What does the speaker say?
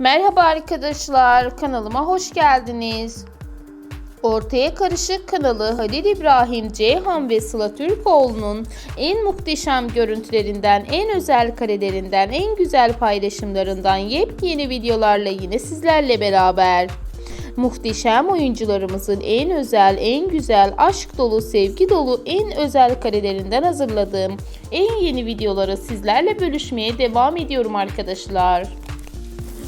Merhaba arkadaşlar, kanalıma hoş geldiniz. Ortaya Karışık kanalı Halil İbrahim Ceyhan ve Sıla Türkoğlu'nun en muhteşem görüntülerinden, en özel karelerinden, en güzel paylaşımlarından yepyeni videolarla yine sizlerle beraber. Muhteşem oyuncularımızın en özel, en güzel, aşk dolu, sevgi dolu, en özel karelerinden hazırladığım en yeni videoları sizlerle bölüşmeye devam ediyorum arkadaşlar.